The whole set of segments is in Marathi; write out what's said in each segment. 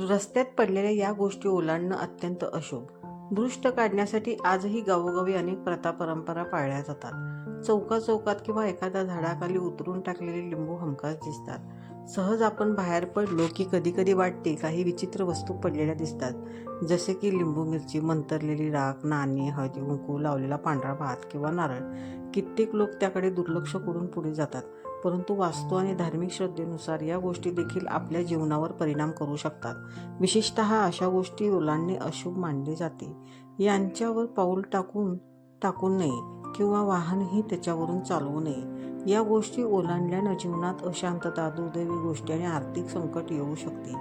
रस्त्यात पडलेल्या या गोष्टी ओलांडणं अत्यंत अशुभ. दृष्ट काढण्यासाठी आजही गावोगावी अनेक प्रथा परंपरा पाळल्या जातात. चौका चौकात किंवा एखाद्या झाडाखाली उतरून टाकलेले लिंबू हमखास दिसतात. सहज आपण बाहेर पडलो की कधी कधी वाटते काही विचित्र वस्तू पडलेल्या दिसतात. जसे की लिंबू मिरची मंतरलेली राख नाणी हळदी कुंकू लावलेला पांढरा भात किंवा नारळ. कित्येक लोक त्याकडे दुर्लक्ष करून पुढे जातात. परंतु वास्तू आणि धार्मिक श्रद्धेनुसार या गोष्टी देखील आपल्या जीवनावर परिणाम करू शकतात. विशेषत अशा गोष्टी ओलांडणे अशुभ मानले जाते. यांच्यावर पाऊल टाकून टाकू नये किंवा वाहनही त्याच्यावरून चालवू नये. या गोष्टी ओलांडल्यानं जीवनात अशांतता दुर्दैवी गोष्टी आणि आर्थिक संकट येऊ शकते.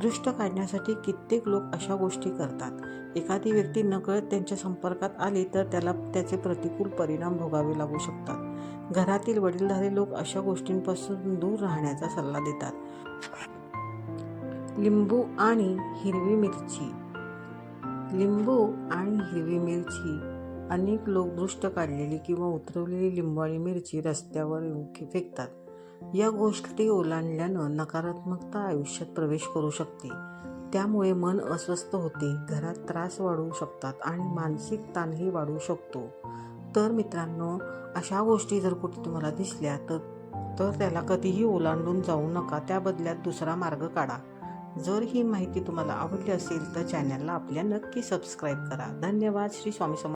दृष्ट काढण्यासाठी कित्येक लोक अशा गोष्टी करतात. एखादी व्यक्ती नकळत त्यांच्या संपर्कात आली तर त्याला त्याचे प्रतिकूल परिणाम भोगावे लागू शकतात. घरातील वडीलधारे लोक अशा गोष्टींपासून दूर राहण्याचा सल्ला देतात. लिंबू आणि हिरवी मिरची. लिंबू आणि हिरवी मिरची. अनेक लोक दृष्ट काढलेली किंवा उतरवलेली लिंबू आणि मिरची रस्त्यावर फेकतात. या गोष्टी ओलांडल्यानं नकारात्मकता आयुष्यात प्रवेश करू शकते. त्यामुळे मन अस्वस्थ होते घरात त्रास वाढू शकतात आणि मानसिक ताणही वाढू शकतो. तर मित्रांनो अशा गोष्टी जर कुठे तुम्हाला दिसल्या तर तर त्याला कधीही ओलांडून जाऊ नका. त्या बदल्यात दुसरा मार्ग काढा. जर ही माहिती तुम्हाला आवडली असेल तर चॅनलला आपल्या नक्की सबस्क्राईब करा. धन्यवाद. श्री स्वामी समर्थ